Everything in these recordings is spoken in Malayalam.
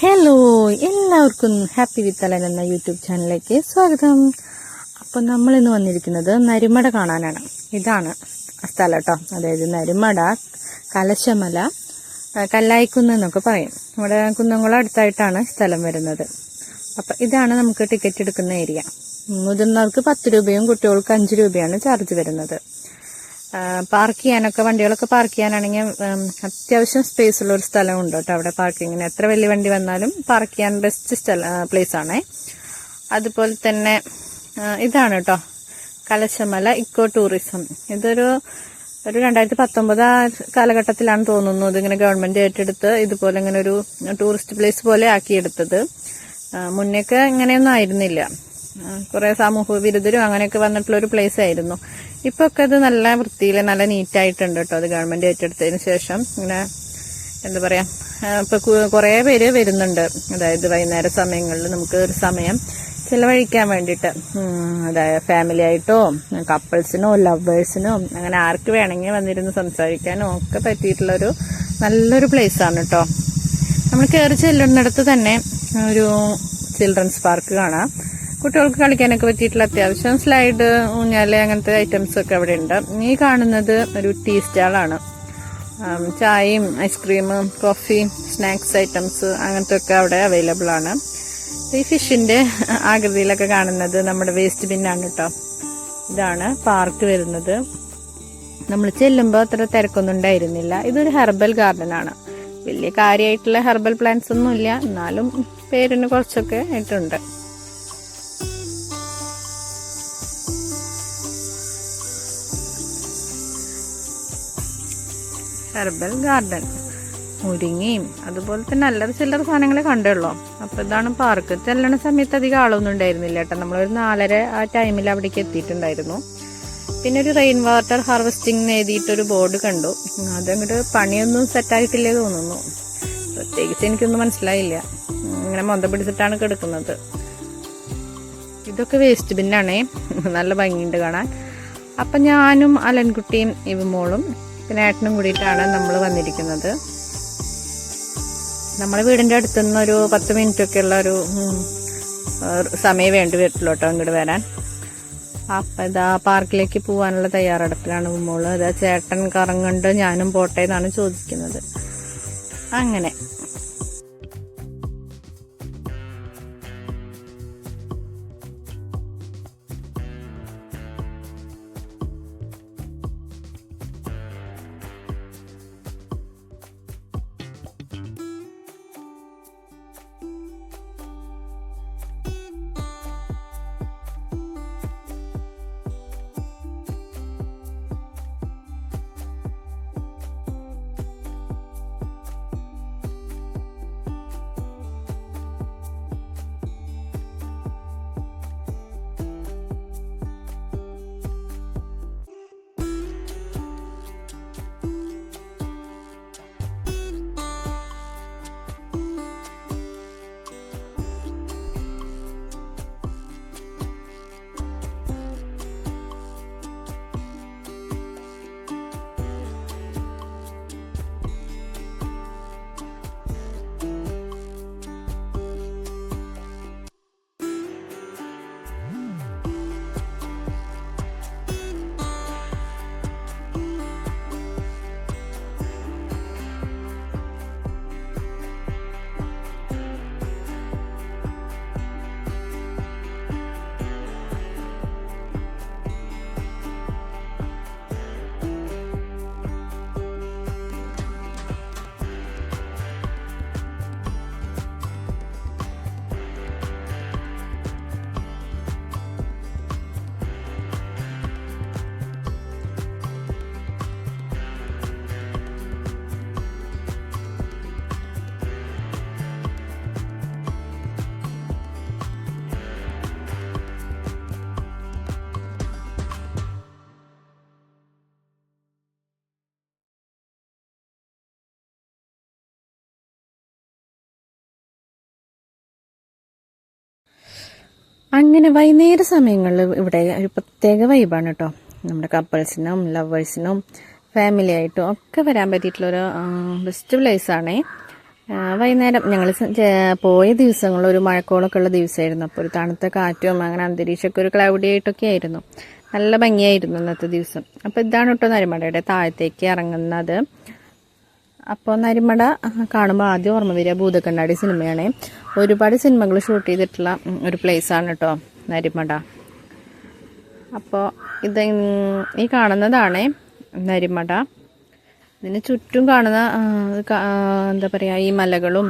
ഹലോ എല്ലാവർക്കും ഹാപ്പി വിത്തലൻ എന്ന യൂട്യൂബ് ചാനലിലേക്ക് സ്വാഗതം. അപ്പം നമ്മൾ ഇന്ന് വന്നിരിക്കുന്നത് നരുമട കാണാനാണ്. ഇതാണ് സ്ഥലം കേട്ടോ. അതായത് നരുമട കലശമല കല്ലായിക്കുന്ന് എന്നൊക്കെ പറയും. നമ്മുടെ കുന്നംകുളം അടുത്തായിട്ടാണ് സ്ഥലം വരുന്നത്. അപ്പം ഇതാണ് നമുക്ക് ടിക്കറ്റ് എടുക്കുന്ന ഏരിയ മുതിർന്നവർക്ക് പത്ത് രൂപയും കുട്ടികൾക്ക് അഞ്ച് രൂപയാണ് ചാർജ് വരുന്നത്. പാർക്ക് ചെയ്യാനൊക്കെ വണ്ടികളൊക്കെ പാർക്ക് ചെയ്യാനാണെങ്കിൽ അത്യാവശ്യം സ്പേസ് ഉള്ള ഒരു സ്ഥലമുണ്ട് കേട്ടോ അവിടെ പാർക്കിങ്ങിന് എത്ര വലിയ വണ്ടി വന്നാലും പാർക്ക് ചെയ്യാൻ ബെസ്റ്റ് സ്ഥല പ്ലേസ് ആണേ. അതുപോലെ തന്നെ ഇതാണ് കേട്ടോ കലശമല ഇക്കോ ടൂറിസം ഇതൊരു ഒരു രണ്ടായിരത്തി പത്തൊമ്പത് ആ കാലഘട്ടത്തിലാണ് തോന്നുന്നു ഇതിങ്ങനെ ഗവൺമെന്റ് ഏറ്റെടുത്ത് ഇതുപോലെ ഇങ്ങനെ ഒരു ടൂറിസ്റ്റ് പ്ലേസ് പോലെ ആക്കിയെടുത്തത്. മുന്നേക്ക് ഇങ്ങനെയൊന്നും ആയിരുന്നില്ല. കുറെ സാമൂഹ്യ വിരുദ്ധരും അങ്ങനെയൊക്കെ വന്നിട്ടുള്ള ഒരു പ്ലേസ് ആയിരുന്നു. ഇപ്പൊ ഒക്കെ അത് നല്ല വൃത്തിയിൽ നല്ല നീറ്റായിട്ടുണ്ട് കേട്ടോ അത് ഗവൺമെന്റ് ഏറ്റെടുത്തതിന് ശേഷം. ഇങ്ങനെ എന്താ പറയാ ഇപ്പൊ കുറെ പേര് വരുന്നുണ്ട്. അതായത് വൈകുന്നേര സമയങ്ങളിൽ നമുക്ക് ഒരു സമയം ചിലവഴിക്കാൻ വേണ്ടിയിട്ട്. അതായത് ഫാമിലി ആയിട്ടോ കപ്പിൾസിനോ ലവേഴ്സിനോ അങ്ങനെ ആർക്ക് വേണമെങ്കിൽ വന്നിരുന്ന് സംസാരിക്കാനോ ഒക്കെ പറ്റിയിട്ടുള്ള ഒരു നല്ലൊരു പ്ലേസ് ആണ് കേട്ടോ നമ്മൾ കയറി ചെല്ലുന്നിടത്ത് തന്നെ ഒരു ചിൽഡ്രൻസ് പാർക്ക് കാണാം. കുട്ടികൾക്ക് കളിക്കാനൊക്കെ പറ്റിയിട്ടുള്ള അത്യാവശ്യം സ്ലൈഡ് ഊഞ്ഞാൽ അങ്ങനത്തെ ഐറ്റംസ് ഒക്കെ അവിടെ ഉണ്ട് ഈ കാണുന്നത് ഒരു ടീ സ്റ്റാളാണ് ചായയും ഐസ്ക്രീം കോഫി സ്നാക്സ് ഐറ്റംസ് അങ്ങനത്തെ ഒക്കെ അവിടെ അവൈലബിൾ ആണ്. ഈ ഫിഷിന്റെ ആകൃതിയിലൊക്കെ കാണുന്നത് നമ്മുടെ വേസ്റ്റ് ബിന്നാണ് കേട്ടോ ഇതാണ് പാർക്ക് വരുന്നത്. നമ്മൾ ചെല്ലുമ്പോൾ അത്ര തിരക്കൊന്നും ഉണ്ടായിരുന്നില്ല. ഇതൊരു ഹെർബൽ ഗാർഡൻ ആണ്. വലിയ കാര്യമായിട്ടുള്ള ഹെർബൽ പ്ലാന്റ്സ് ഒന്നും ഇല്ല എന്നാലും പേരിന് കുറച്ചൊക്കെ ആയിട്ടുണ്ട്. ഹെർബൽ ഗാർഡൻ മുരിങ്ങയും അതുപോലെ തന്നെ അല്ലറ ചില്ലറ സാധനങ്ങളെ കണ്ടുള്ളൂ. അപ്പോൾ ഇതാണ് പാർക്ക് ചെല്ലണ സമയത്ത് അധികം ആളൊന്നും ഉണ്ടായിരുന്നില്ല കേട്ടോ. നമ്മളൊരു നാലര ആ ടൈമിൽ അവിടേക്ക് എത്തിയിട്ടുണ്ടായിരുന്നു. പിന്നെ ഒരു റെയിൻ വാട്ടർ ഹാർവെസ്റ്റിംഗ് എഴുതിയിട്ടൊരു ബോർഡ് കണ്ടു. അതങ്ങോട്ട് പണിയൊന്നും സെറ്റായിട്ടില്ലേ തോന്നുന്നു. പ്രത്യേകിച്ച് എനിക്കൊന്നും മനസ്സിലായില്ല. ഇങ്ങനെ മൊന്ത പിടിച്ചിട്ടാണ് കിടക്കുന്നത്. ഇതൊക്കെ വേസ്റ്റ് ബിന്നാണേ നല്ല ഭംഗിയുണ്ട് കാണാൻ. അപ്പം ഞാനും അലൻകുട്ടിയും ഇവമോളും പിന്നെ ഏട്ടനും കൂടിയിട്ടാണ് നമ്മൾ വന്നിരിക്കുന്നത്. നമ്മുടെ വീടിന്റെ അടുത്തു നിന്ന് ഒരു പത്ത് മിനിറ്റ് ഒക്കെ ഉള്ള ഒരു സമയം വേണ്ടി വരില്ല കേട്ടോ ഇങ്ങോട്ട് വരാൻ. അപ്പം ഇതാ പാർക്കിലേക്ക് പോകാനുള്ള തയ്യാറെടുപ്പിലാണ് മോൾ ഇതാ ചേട്ടൻ കറങ്ങണ്ട് ഞാനും പോട്ടെ എന്നാണ് ചോദിക്കുന്നത്. അങ്ങനെ. അങ്ങനെ വൈകുന്നേര സമയങ്ങളിൽ ഇവിടെ ഒരു പ്രത്യേക വൈബാണ് കേട്ടോ നമ്മുടെ കപ്പിൾസിനും ലവേഴ്സിനും ഫാമിലി ആയിട്ടും ഒക്കെ വരാൻ പറ്റിയിട്ടുള്ളൊരു ബെസ്റ്റ് പ്ലേസ് ആണ്. ആ, വൈകുന്നേരം ഞങ്ങൾ പോയ ദിവസങ്ങൾ ഒരു മഴക്കോളൊക്കെ ഉള്ള ദിവസമായിരുന്നു. അപ്പോൾ ഒരു തണുത്ത കാറ്റും അങ്ങനെ അന്തരീക്ഷമൊക്കെ ഒരു ക്ലൗഡി ആയിട്ടൊക്കെ ആയിരുന്നു. നല്ല ഭംഗിയായിരുന്നു ഇന്നത്തെ ദിവസം. അപ്പോൾ ഇതാണ് കേട്ടോ നരിമടയുടെ താഴത്തേക്ക് ഇറങ്ങുന്നത്. അപ്പോൾ നരിമട കാണുമ്പോൾ ആദ്യം ഓർമ്മ വരിക ഭൂതക്കണ്ണാടി സിനിമയാണ്. ഒരുപാട് സിനിമകൾ ഷൂട്ട് ചെയ്തിട്ടുള്ള ഒരു പ്ലേസാണ് കേട്ടോ നരിമട. അപ്പോൾ ഇത് ഈ കാണുന്നതാണ് നരിമട. ഇതിന് ചുറ്റും കാണുന്ന എന്താ പറയുക ഈ മലകളും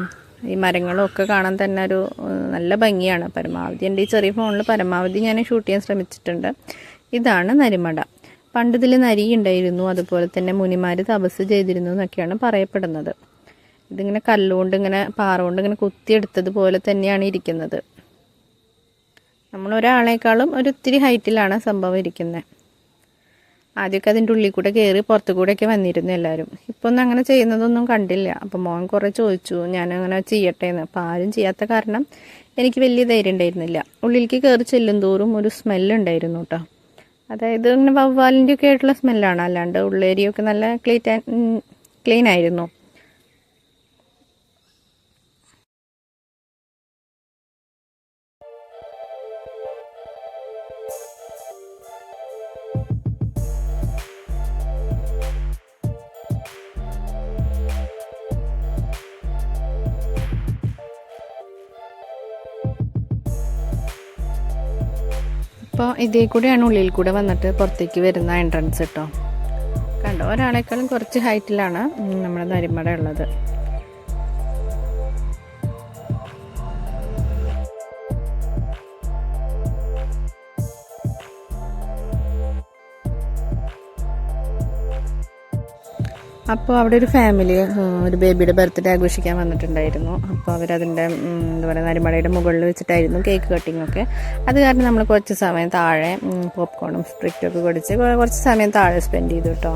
ഈ മരങ്ങളും ഒക്കെ കാണാൻ തന്നെ ഒരു നല്ല ഭംഗിയാണ്. പരമാവധി എന്റെ ഈ ചെറിയ ഫോണിൽ പരമാവധി ഞാൻ ഷൂട്ട് ചെയ്യാൻ ശ്രമിച്ചിട്ടുണ്ട്. ഇതാണ് നരിമട. പണ്ട് ഇതിൽ നരി ഉണ്ടായിരുന്നു അതുപോലെ തന്നെ മുനിമാർ തപസ് ചെയ്തിരുന്നു എന്നൊക്കെയാണ് പറയപ്പെടുന്നത്. ഇതിങ്ങനെ കല്ലുകൊണ്ട് ഇങ്ങനെ പാറുകൊണ്ട് ഇങ്ങനെ ഇങ്ങനെ കുത്തിയെടുത്തതുപോലെ തന്നെയാണ് ഇരിക്കുന്നത്. നമ്മൾ ഒരാളേക്കാളും ഒരു ഇത്തിരി ഹൈറ്റിലാണ് സംഭവം ഇരിക്കുന്നത് ആദ്യമൊക്കെ അതിന്റെ ഉള്ളിൽ കൂടെ കയറി പുറത്തു കൂടെയൊക്കെ വന്നിരുന്നു എല്ലാവരും. ഇപ്പോൾ ഒന്നും അങ്ങനെ ചെയ്യുന്നതൊന്നും കണ്ടില്ല. അപ്പോൾ മോൻ കുറേ ചോദിച്ചു ഞാൻ അങ്ങനെ ചെയ്യട്ടെ എന്ന് അപ്പോൾ ആരും ചെയ്യാത്ത കാരണം എനിക്ക് വലിയ ധൈര്യം ഉണ്ടായിരുന്നില്ല. ഉള്ളിലേക്ക് കയറി ചെല്ലും തോറും ഒരു സ്മെല്ലുണ്ടായിരുന്നു കേട്ടോ അതായത് ഇങ്ങനെ വവ്വാലിന്റെ ഒക്കെ ആയിട്ടുള്ള സ്മെല്ലാണ് അല്ലാണ്ട് ഉള്ളേരിയൊക്കെ നല്ല ക്ലീറ്റ് ക്ലീൻ ആയിരുന്നു. അപ്പോൾ ഇതേ കൂടെയാണ് ഉള്ളിൽ കൂടെ വന്നിട്ട് പുറത്തേക്ക് വരുന്ന എൻട്രൻസ് കേട്ടോ കണ്ടോ? ഒരാളെക്കാളും കുറച്ച് ഹൈറ്റിലാണ് നമ്മുടെ നരിമട ഉള്ളത്. അപ്പോൾ അവിടെ ഒരു ഫാമിലി ഒരു ബേബിയുടെ ബർത്ത്ഡേ ആഘോഷിക്കാൻ വന്നിട്ടുണ്ടായിരുന്നു. അപ്പോൾ അവരതിന്റെ എന്താ പറയുക നരിമടയുടെ മുകളിൽ വെച്ചിട്ടായിരുന്നു കേക്ക് കട്ടിംഗ് ഒക്കെ. അത് കാരണം നമ്മൾ കുറച്ച് സമയം താഴെ പോപ്കോണും സ്പ്രിറ്റും ഒക്കെ കുടിച്ച് കുറച്ച് സമയം താഴെ സ്പെൻഡ് ചെയ്തു കേട്ടോ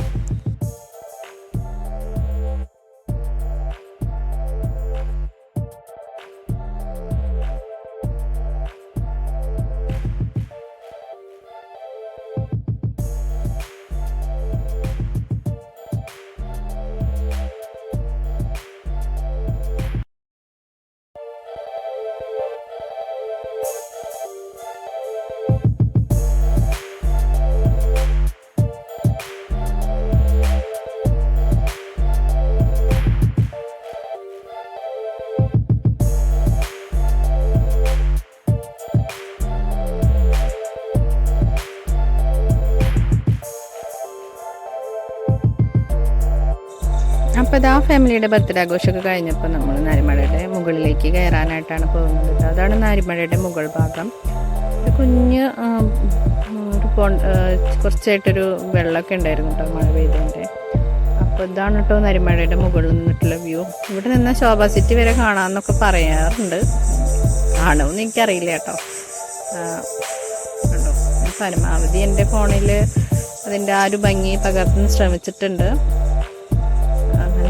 അപ്പോൾ ഇതാ ഫാമിലിയുടെ ബർത്ത്ഡേ ആഘോഷമൊക്കെ കഴിഞ്ഞപ്പോൾ നമ്മൾ നാരിമഴയുടെ മുകളിലേക്ക് കയറാനായിട്ടാണ് പോകുന്നത്. അതാണ് നാരിമഴയുടെ മുകൾ ഭാഗം. കുഞ്ഞ് ഒരു കുറച്ചായിട്ടൊരു വെള്ളമൊക്കെ ഉണ്ടായിരുന്നു കേട്ടോ മഴ പെയ്തതിന്റെ. അപ്പോൾ ഇതാണ് കേട്ടോ നരിമഴയുടെ മുകളിൽ നിന്നിട്ടുള്ള വ്യൂ. ഇവിടെ നിന്ന് ശോഭാ സിറ്റി വരെ കാണാമെന്നൊക്കെ പറയാറുണ്ട്. ആണോ എന്ന് എനിക്കറിയില്ല കേട്ടോ. പരമാവധി എന്റെ ഫോണിൽ അതിന്റെ ആ ഒരു ഭംഗി പകർത്താൻ ശ്രമിച്ചിട്ടുണ്ട്.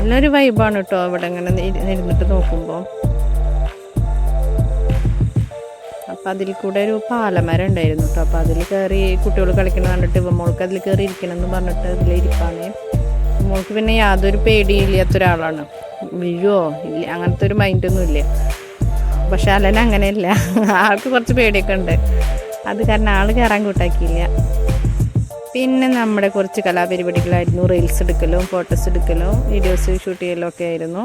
നല്ലൊരു വൈബാണ് കേട്ടോ അവിടെ ഇങ്ങനെ ഇരി- ഇരുന്നിട്ട് നോക്കുമ്പോൾ അപ്പം അതിൽ കൂടെ ഒരു പാലമരം ഉണ്ടായിരുന്നു കേട്ടോ അപ്പം അതിൽ കയറി കുട്ടികൾ കളിക്കണം കണ്ടിട്ട് ഇപ്പം മോൾക്ക് അതിൽ കയറി ഇരിക്കണം എന്ന് പറഞ്ഞിട്ട് അതിൽ ഇരിപ്പാണ്. മോൾക്ക് പിന്നെ യാതൊരു പേടിയില്ലാത്ത ഒരാളാണ്. വീഴുവോ ഇല്ല അങ്ങനത്തെ ഒരു മൈൻഡൊന്നും ഇല്ല. പക്ഷെ അലൻ അങ്ങനെയല്ല. ആൾക്ക് കുറച്ച് പേടിയൊക്കെ ഉണ്ട്. അത് കാരണം ആൾ കയറാൻ കൂട്ടാക്കിയില്ല. പിന്നെ നമ്മുടെ കുറച്ച് കലാപരിപാടികളായിരുന്നു. റീൽസ് എടുക്കലും ഫോട്ടോസ് എടുക്കലും വീഡിയോസ് ഷൂട്ട് ചെയ്യലും ഒക്കെ ആയിരുന്നു.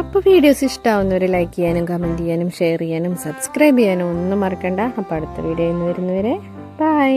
അപ്പോൾ വീഡിയോസ് ഇഷ്ടമാവുന്നവർ ലൈക്ക് ചെയ്യാനും കമന്റ് ചെയ്യാനും ഷെയർ ചെയ്യാനും സബ്സ്ക്രൈബ് ചെയ്യാനും ഒന്നും മറക്കണ്ട. അപ്പോൾ അടുത്ത വീഡിയോയിൽ നിന്ന് വരുന്നവരെ ബൈ